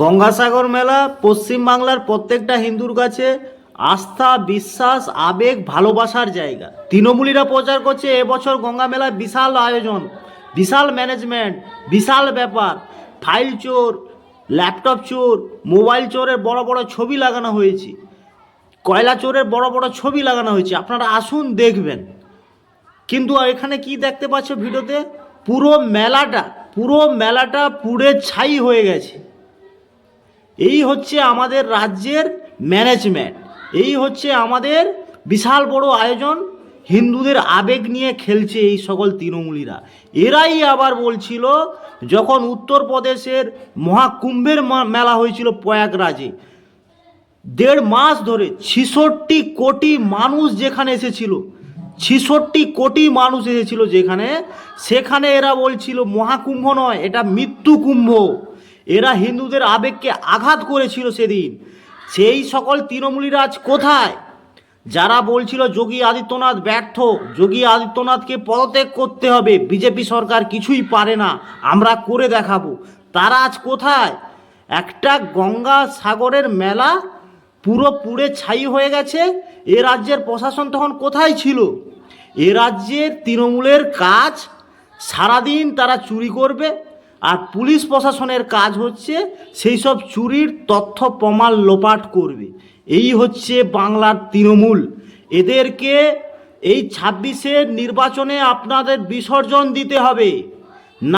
গঙ্গাসাগর মেলা পশ্চিমবাংলার প্রত্যেকটা হিন্দুর কাছে আস্থা, বিশ্বাস, আবেগ, ভালোবাসার জায়গা। তৃণমূলীরা প্রচার করছে, এবছর গঙ্গা মেলায় বিশাল আয়োজন। বিশাল ম্যানেজমেন্ট বিশাল ব্যাপার। ফাইল চোর ল্যাপটপ চোর মোবাইল চোরের বড় বড় ছবি লাগানো হয়েছে। কয়লা চোরের বড় বড় ছবি লাগানো হয়েছে। আপনারা আসুন, দেখবেন। কিন্তু এখানে কি দেখতে পাচ্ছ ভিডিওতে? পুরো মেলাটা পুরো মেলাটা পুড়ে ছাই হয়ে গেছে। এই হচ্ছে আমাদের রাজ্যের ম্যানেজমেন্ট এই হচ্ছে আমাদের বিশাল বড় আয়োজন। হিন্দুদের আবেগ নিয়ে খেলছে এই সকল তৃণমূলীরা। এরাই আবার বলছিল, যখন উত্তরপ্রদেশের মহাকুম্ভের মেলা হয়েছিল প্রয়াগরাজে, দেড় মাস ধরে ছিষট্টি কোটি মানুষ যেখানে এসেছিল, ছিষট্টি কোটি মানুষ এসেছিল যেখানে, সেখানে এরা বলছিল মহাকুম্ভ নয়, এটা মৃত্যু কুম্ভ এরা হিন্দুদের আবেগকে আঘাত করেছিল সেদিন। সেই সকল তৃণমূলীরা আজ কোথায়? যারা বলছিল যোগী আদিত্যনাথ ব্যর্থ, যোগী আদিত্যনাথকে পদত্যাগ করতে হবে, বিজেপি সরকার কিছুই পারে না, আমরা করে দেখাবো। তারা আজ কোথায়? একটা গঙ্গা সাগরের মেলা পুরো পুড়ে ছাই হয়ে গেছে, এ রাজ্যের প্রশাসন তখন কোথায় ছিল? এ রাজ্যের তৃণমূলের কাজ সারাদিন তারা চুরি করবে আর পুলিশ প্রশাসনের কাজ হচ্ছে সেই সব চুরির তথ্য প্রমাণ লোপাট করবে। এই হচ্ছে বাংলার তৃণমূল। এদেরকে এই ছাব্বিশের নির্বাচনে আপনাদের বিসর্জন দিতে হবে।